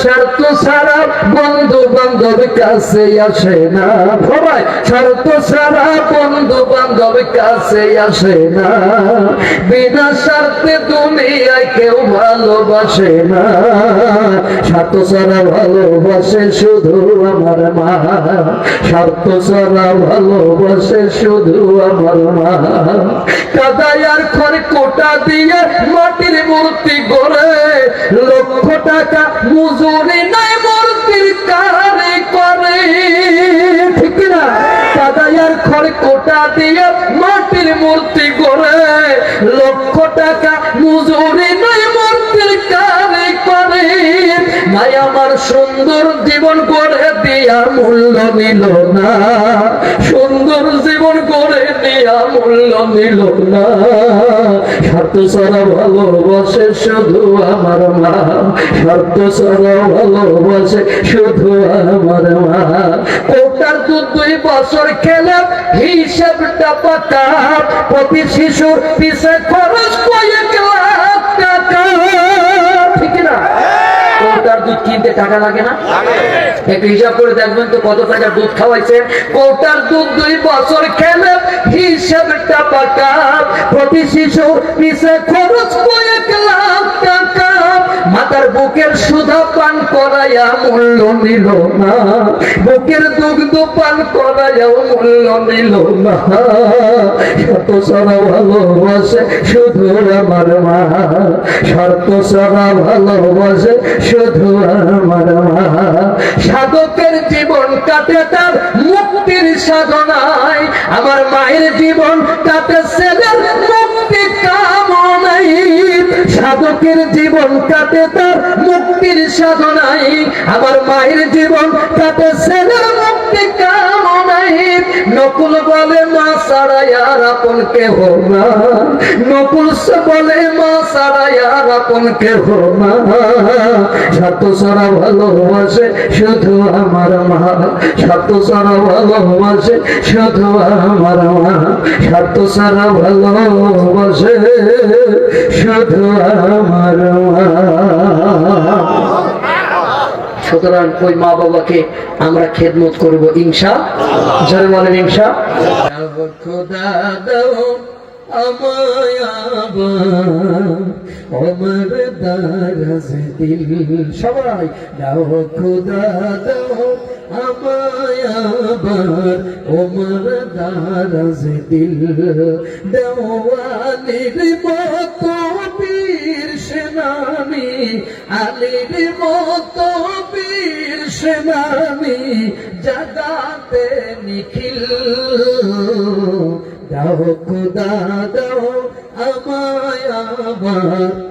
স্বার্থ ছাড়া বন্ধু বান্ধব কাছে আসে না। সবাই, স্বার্থ ছাড়া বন্ধু বান্ধব কাছে আসে না। বিনা স্বার্থে দুনিয়ায় কেউ ভালোবাসে না। স্বার্থ ছাড়া ভালোবাসে শুধু আমার মা। স্বার্থ ছাড়া ভালোবাসে শুধু আমার মা। কাদায় আর দিয়ে মাটির মূর্তি করে লক্ষ টাকা মজুরি নাই মূর্তির কারে করে নাই আমার সুন্দর জীবন করে দিয়া মূল্য নিল না। সুন্দর জীবন করে দিয়া মূল্য নিল না। স্বার্থ ছাড়া ভালোবাসে শুধু আমার মা। স্বার্থ সারা ভালোবাসে শুধু আমার মা। কোটার তো দুই বছর খেলে হিসেবটা পাকা। প্রতি শিশুর পিছে খরচ কয়েক লাখ টাকা। ঠিক না দুধ কিনতে টাকা লাগে না? একটু হিসাব করে দেখবেন তো কত টাকা দুধ খাওয়াইছেন কোটার দুধ দুই বছর খেলে হিসাবটা পাকা। প্রতি শিশু পিছে খরচ কয়েক লাখ টাকা। মাতার বুকের সুধা পান করাইয়া মূল্য নিল না। বুকের দুগ্ধ পান করাইয়াও মূল্য নিল না। শত সারা ভালোবাসে শুধু আমার মা। শর্ত সারা ভালোবাসে শুধু আমার মা। সাধকের জীবন কাটে তার মুক্তির সাধনায়। আমার মায়ের জীবন কাটে ছেলের মুক্তি কামনাই সাধকের জীবন কাটে তার মুক্তির সাধনায়। আমার মায়ের জীবন কাটে কামনাই নকুল বলে মা ছাড়াই আর আপন কেহ না। নকুল বলে মা ছাড়াই আর আপন কেহ না। সাত সারা ভালোবাসে শুধু আমার মা। সাত সারা ভালোবাসে শুধু আমার মা। সাত সারা ভালোবাসে শুধু আমার মা। সুতরাং ওই মা বাবাকে আমরা খেদমত করব, ইনশা জোরে বলেন দারাজ দিল, সবাই দাও খোদা দাও দিল দেওয়ালির মতো সেনানি আলির মতো বীর সেনানি জাগাতে নিখিল। দাও খুদা দাও আমায় আমার